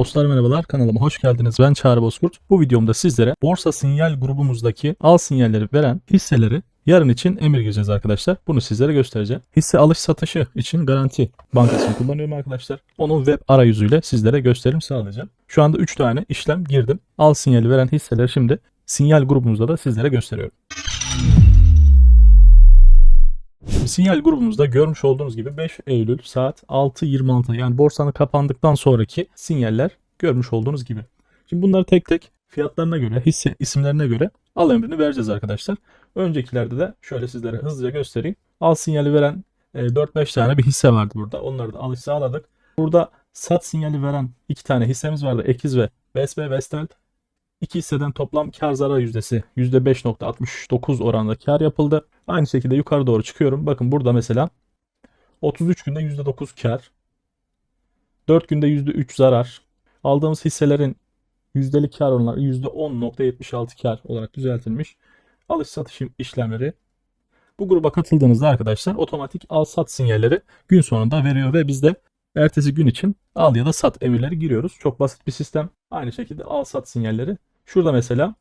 Dostlar merhabalar kanalıma hoş geldiniz. Ben Çağrı Bozkurt. Bu videomda sizlere borsa sinyal grubumuzdaki al sinyalleri veren hisseleri yarın için emir gireceğiz arkadaşlar. Bunu sizlere göstereceğim. Hisse alış satışı için garanti bankasını kullanıyorum arkadaşlar. Onun web arayüzüyle sizlere gösterim sağlayacağım. Şu anda 3 tane işlem girdim. Al sinyali veren hisseleri şimdi sinyal grubumuzda da sizlere gösteriyorum. Sinyal grubumuzda görmüş olduğunuz gibi 5 Eylül saat 6.26 yani borsanın kapandıktan sonraki sinyaller görmüş olduğunuz gibi. Şimdi bunları tek tek fiyatlarına göre, hisse isimlerine göre al emrini vereceğiz arkadaşlar. Öncekilerde de şöyle sizlere hızlıca göstereyim. Al sinyali veren e, 4-5 tane bir hisse vardı burada. Onları da alış sağladık. Burada sat sinyali veren 2 tane hissemiz vardı. Ekiz ve Vespe Vestel. İki hisseden toplam kar zarar yüzdesi %5.69 oranında kar yapıldı. Aynı şekilde yukarı doğru çıkıyorum. Bakın burada mesela 33 günde %9 kar. 4 günde %3 zarar. Aldığımız hisselerin yüzdelik kar oranları %10.76 kar olarak düzeltilmiş. Alış satış işlemleri bu gruba katıldığınızda arkadaşlar otomatik al sat sinyalleri gün sonunda veriyor ve biz de ertesi gün için al ya da sat emirleri giriyoruz. Çok basit bir sistem. Aynı şekilde al sat sinyalleri. Şurada mesela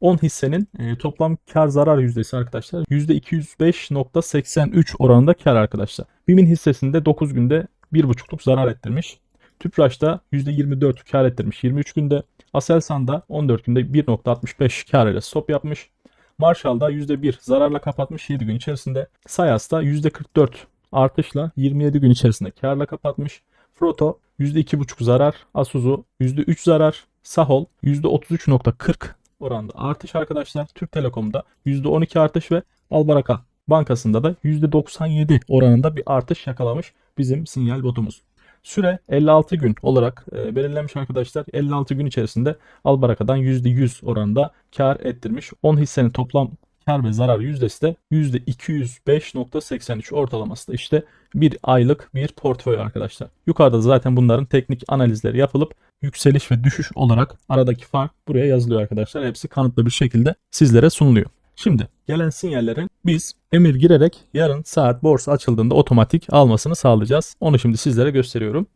10 hissenin e, toplam kar zarar yüzdesi arkadaşlar %205.83 oranında kar arkadaşlar. BİM'in hissesinde 9 günde 1.5'luk zarar ettirmiş. Tüpraş'ta %24 kar ettirmiş 23 günde. Aselsan'da 14 günde 1.65 kar ile stop yapmış. Marshall'da %1 zararla kapatmış 7 gün içerisinde. Sayas'ta %44 artışla 27 gün içerisinde karla kapatmış. Froto %2.5 zarar, Asuzu %3 zarar, Sahol %33.40 oranda artış arkadaşlar. Türk Telekom'da %12 artış ve Albaraka Bankası'nda da %97 oranında bir artış yakalamış bizim sinyal botumuz. Süre 56 gün olarak e, belirlenmiş arkadaşlar. 56 gün içerisinde Albaraka'dan %100 oranında kar ettirmiş. 10 hissenin toplam kar ve zarar yüzdesi de %205.83 ortalaması da işte bir aylık bir portföy arkadaşlar. Yukarıda zaten bunların teknik analizleri yapılıp yükseliş ve düşüş olarak aradaki fark buraya yazılıyor arkadaşlar. Hepsi kanıtlı bir şekilde sizlere sunuluyor. Şimdi gelen sinyallerin biz emir girerek yarın saat borsa açıldığında otomatik almasını sağlayacağız. Onu şimdi sizlere gösteriyorum.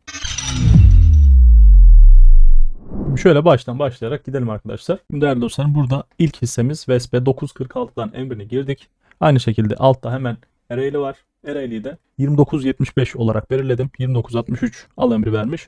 Şöyle baştan başlayarak gidelim arkadaşlar. Şimdi değerli dostlarım burada ilk hissemiz Vespe 946'dan emrini girdik. Aynı şekilde altta hemen Ereğli var. Ereğli'yi de 29.75 olarak belirledim. 29.63 al emri vermiş.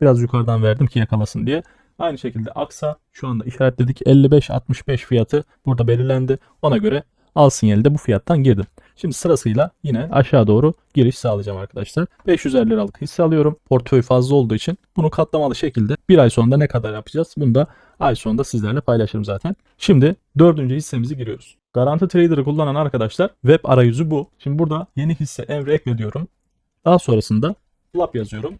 Biraz yukarıdan verdim ki yakalasın diye. Aynı şekilde Aksa şu anda işaretledik. 55.65 fiyatı burada belirlendi. Ona göre al sinyali de bu fiyattan girdim. Şimdi sırasıyla yine aşağı doğru giriş sağlayacağım arkadaşlar. 550 liralık hisse alıyorum. Portföy fazla olduğu için bunu katlamalı şekilde bir ay sonunda ne kadar yapacağız? Bunu da ay sonunda sizlerle paylaşırım zaten. Şimdi dördüncü hissemizi giriyoruz. Garanti Trader'ı kullanan arkadaşlar web arayüzü bu. Şimdi burada yeni hisse emri ekle diyorum. Daha sonrasında flap yazıyorum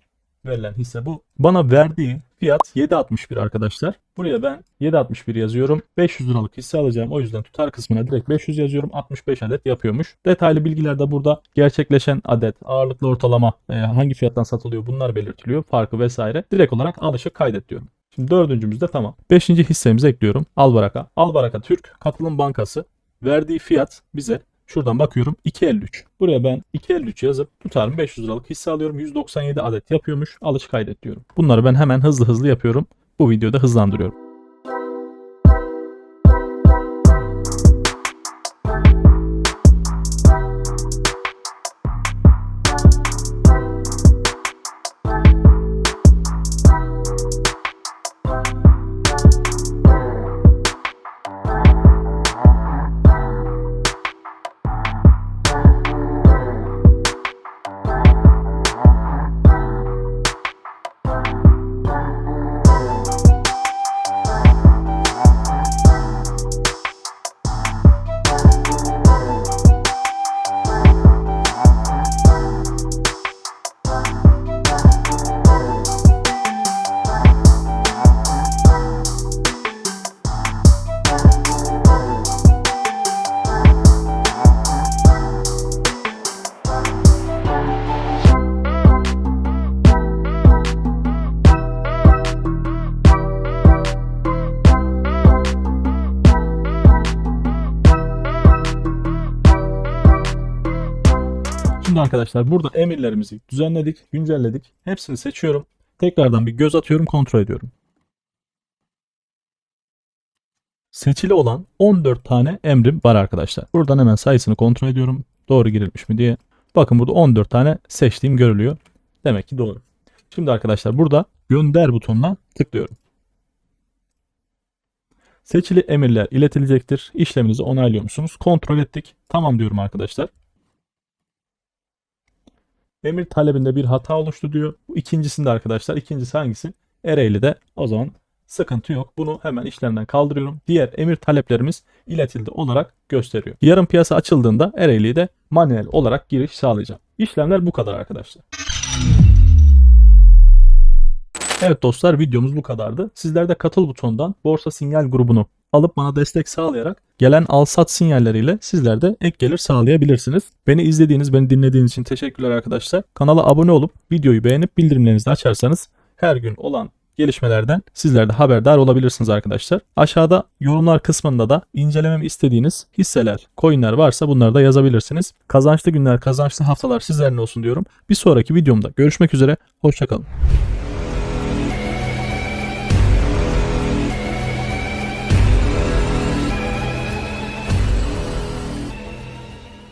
verilen hisse bu. Bana verdiği fiyat 7.61 arkadaşlar. Buraya ben 7.61 yazıyorum. 500 liralık hisse alacağım. O yüzden tutar kısmına direkt 500 yazıyorum. 65 adet yapıyormuş. Detaylı bilgiler de burada gerçekleşen adet, ağırlıklı ortalama, e, hangi fiyattan satılıyor bunlar belirtiliyor. Farkı vesaire. Direkt olarak alışı kaydet diyorum. Şimdi dördüncümüzde tamam. Beşinci hissemizi ekliyorum. Albaraka. Albaraka Türk Katılım Bankası verdiği fiyat bize Şuradan bakıyorum 2.53. Buraya ben 2.53 yazıp tutarım 500 liralık hisse alıyorum. 197 adet yapıyormuş. Alış kaydet diyorum. Bunları ben hemen hızlı hızlı yapıyorum. Bu videoda hızlandırıyorum. Arkadaşlar burada emirlerimizi düzenledik, güncelledik. Hepsini seçiyorum. Tekrardan bir göz atıyorum kontrol ediyorum. Seçili olan 14 tane emrim var arkadaşlar. Buradan hemen sayısını kontrol ediyorum. Doğru girilmiş mi diye. Bakın burada 14 tane seçtiğim görülüyor. Demek ki doğru. Şimdi arkadaşlar burada gönder butonuna tıklıyorum. Seçili emirler iletilecektir. İşleminizi onaylıyor musunuz? Kontrol ettik. Tamam diyorum arkadaşlar. Emir talebinde bir hata oluştu diyor. Bu ikincisinde arkadaşlar. İkincisi hangisi? Ereğli de o zaman sıkıntı yok. Bunu hemen işlemden kaldırıyorum. Diğer emir taleplerimiz iletildi olarak gösteriyor. Yarın piyasa açıldığında Ereğli'yi de manuel olarak giriş sağlayacağım. İşlemler bu kadar arkadaşlar. Evet dostlar videomuz bu kadardı. Sizler de katıl butonundan borsa sinyal grubunu alıp bana destek sağlayarak gelen al sat sinyalleriyle sizler de ek gelir sağlayabilirsiniz. Beni izlediğiniz, beni dinlediğiniz için teşekkürler arkadaşlar. Kanala abone olup videoyu beğenip bildirimlerinizi açarsanız her gün olan gelişmelerden sizler de haberdar olabilirsiniz arkadaşlar. Aşağıda yorumlar kısmında da incelememi istediğiniz hisseler, coinler varsa bunları da yazabilirsiniz. Kazançlı günler, kazançlı haftalar sizlerle olsun diyorum. Bir sonraki videomda görüşmek üzere. Hoşçakalın.